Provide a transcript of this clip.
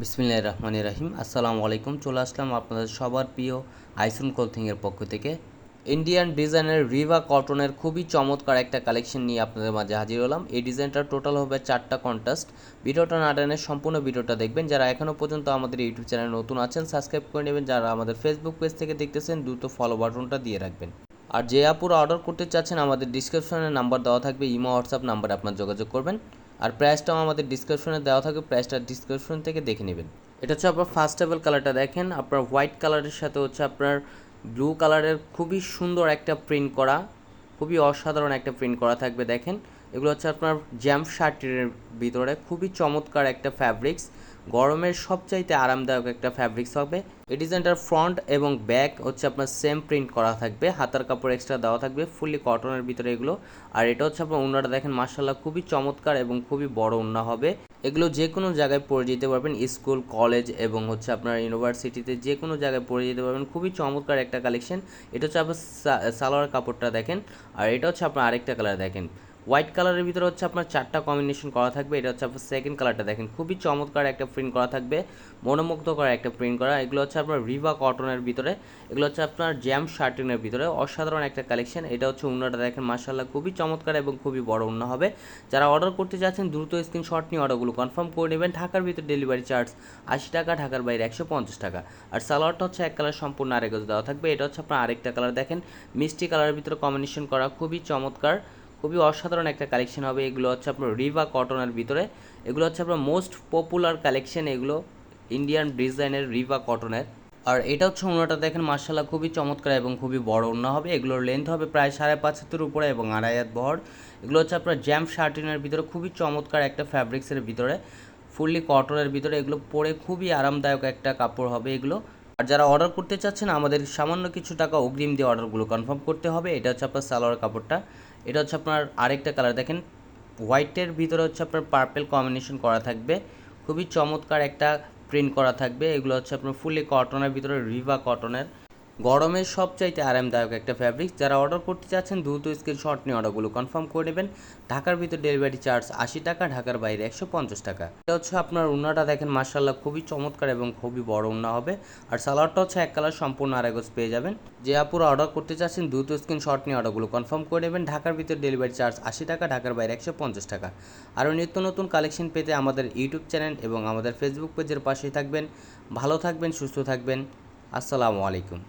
বিসমিল্লাহ রহমান রাহিম। আসসালামু আলাইকুম। চলে আসলাম আপনাদের সবার প্রিয় আইসন ক্লোথিংয়ের পক্ষ থেকে। ইন্ডিয়ান ডিজাইনের রিভা কটনের খুবই চমৎকার একটা কালেকশন নিয়ে আপনাদের মাঝে হাজির হলাম। এই ডিজাইনটার টোটাল হবে চারটা কন্টাস্ট ভিডিওটা না টেনে সম্পূর্ণ ভিডিওটা দেখবেন। যারা এখনও পর্যন্ত আমাদের ইউটিউব চ্যানেল নতুন আছেন সাবস্ক্রাইব করে নেবেন। যারা আমাদের ফেসবুক পেজ থেকে দেখতেছেন, দ্রুত ফলো বাটনটা দিয়ে রাখবেন। আর যে আপুরা অর্ডার করতে চাচ্ছেন, আমাদের ডিসক্রিপশনে নাম্বার দেওয়া থাকবে ইমো হোয়াটসঅ্যাপ নাম্বারে আপনার যোগাযোগ করবেন। আর প্রাইসটাও আমাদের ডিসক্রিপশনে দেওয়া থাকবে প্রাইসটা ডিসক্রিপশন থেকে দেখে নেবেন। এটা হচ্ছে আপনার ফার্স্ট টেবল কালারটা দেখেন, আপনার হোয়াইট কালারের সাথে হচ্ছে আপনার ব্লু কালারের খুবই সুন্দর একটা প্রিন্ট করা, খুবই অসাধারণ একটা প্রিন্ট করা থাকবে দেখেন। এগুলো হচ্ছে আপনার জ্যাম শার্টের ভিতরে, খুবই চমৎকার একটা ফ্যাব্রিক্স গরমের সবচাইতে আরামদায়ক একটা ফ্যাব্রিক্স হবে। এই ডিজাইনটার ফ্রন্ট এবং ব্যাক হচ্ছে আপনার সেম প্রিন্ট করা থাকবে। হাতার কাপড় এক্সট্রা দেওয়া থাকবে ফুললি কটনের ভিতরে এগুলো। আর এটা হচ্ছে আপনার উন্নাটা দেখেন মার্শাল্লাহ খুবই চমৎকার এবং খুবই বড় উন্না হবে। এগুলো যে কোনো জায়গায় পরে যেতে পারবেন, স্কুল কলেজ এবং হচ্ছে আপনার ইউনিভার্সিটিতে যে কোনো জায়গায় পরে যেতে পারবেন। খুবই চমৎকার একটা কালেকশন এটা হচ্ছে আপনার সালোয়ার কাপড়টা দেখেন। আর এটা হচ্ছে আপনার আরেকটা কালার দেখেন। হোয়াইট কালারের ভিতরে হচ্ছে আপনার চারটা কম্বিনেশন করা থাকবে। এটা হচ্ছে আপনার সেকেন্ড কালারটা দেখেন। খুবই চমৎকার একটা প্রিন্ট করা থাকবে। মনোমুগ্ধ করা একটা প্রিন্ট করা। এগুলো হচ্ছে আপনার রিভা কটনের ভিতরে। এগুলো হচ্ছে আপনার জ্যাম শার্টিনের ভিতরে। অসাধারণ একটা কালেকশন এটা হচ্ছে উন্নাটা দেখেন মার্শাল্লাহ খুবই চমৎকার এবং খুবই বড় উন্না হবে। যারা অর্ডার করতে চাচ্ছেন, দ্রুত স্ক্রিনশট নিয়ে অর্ডারগুলো কনফার্ম করে নেবেন। ঢাকার ভিতরে ডেলিভারি চার্জ আশি টাকা, ঢাকার বাইরে একশো পঞ্চাশ টাকা। আর সালোয়ারটা হচ্ছে এক কালার সম্পূর্ণ আরেক দেওয়া থাকবে। এটা হচ্ছে আপনার আরেকটা কালার দেখেন। মিষ্টি কালারের ভিতরে কম্বিনেশন করা। খুবই চমৎকার। খুবই অসাধারণ একটা কালেকশন হবে। এগুলো হচ্ছে আপনার রিভা কটনের ভিতরে। এগুলো হচ্ছে আপনার মোস্ট পপুলার কালেকশন এগুলো ইন্ডিয়ান ডিজাইনের রিভা কটনের আর এটা হচ্ছে ওনাটা দেখেন মার্শাল্লাহ খুবই চমৎকার এবং খুবই বড় ওনা হবে। এগুলোর লেন্থ হবে প্রায় সাড়ে পাঁচ হাতের উপরে এবং আড়াই হাত বহর। এগুলো হচ্ছে আপনার জ্যাম শার্টিনের ভিতরে, খুবই চমৎকার একটা ফ্যাব্রিক্সের ভিতরে। ফুললি কটনের ভিতরে এগুলো পরে খুবই আরামদায়ক একটা কাপড় হবে এগুলো। আর যারা অর্ডার করতে চাচ্ছেন, আমাদের সামান্য কিছু টাকা অগ্রিম দিয়ে অর্ডারগুলো কনফার্ম করতে হবে। এটা হচ্ছে আপনার সালোয়ার কাপড়টা। এটা হচ্ছে আপনার আরেকটা কালার দেখেন হোয়াইটের ভিতরে হচ্ছে আপনার পার্পেল কম্বিনেশন করা থাকবে, খুবই চমৎকার একটা প্রিন্ট করা থাকবে, এগুলো হচ্ছে আপনার ফুলি কটনের ভিতরে রিভা কটনের গরমের সবচাইতে আরামদায়ক একটা ফ্যাব্রিক যারা অর্ডার করতে চাচ্ছেন, দ্রুত স্ক্রিনশট নিয়ে অর্ডারগুলো কনফার্ম করে নেবেন। ঢাকার ভিতর ডেলিভারি চার্জ আশি টাকা, ঢাকার বাইরে একশো পঞ্চাশ টাকা। এটা হচ্ছে আপনার উন্নাটা দেখেন মার্শাল্লাহ খুবই চমৎকার এবং খুবই বড় উন্না হবে। আর সালোয়ারটা হচ্ছে এক কালার সম্পূর্ণ আরেগজ পেয়ে যাবেন। যে আপুরা অর্ডার করতে চাচ্ছেন, দ্রুত স্ক্রিনশট নিয়ে অর্ডারগুলো কনফার্ম করে নেবেন। ঢাকার ভিতর ডেলিভারি চার্জ আশি টাকা, ঢাকার বাইরে একশো পঞ্চাশ টাকা। আরও নিত্য নতুন কালেকশন পেতে আমাদের ইউটিউব চ্যানেল এবং আমাদের ফেসবুক পেজের পাশেই থাকবেন। ভালো থাকবেন, সুস্থ থাকবেন। আসসালামু আলাইকুম।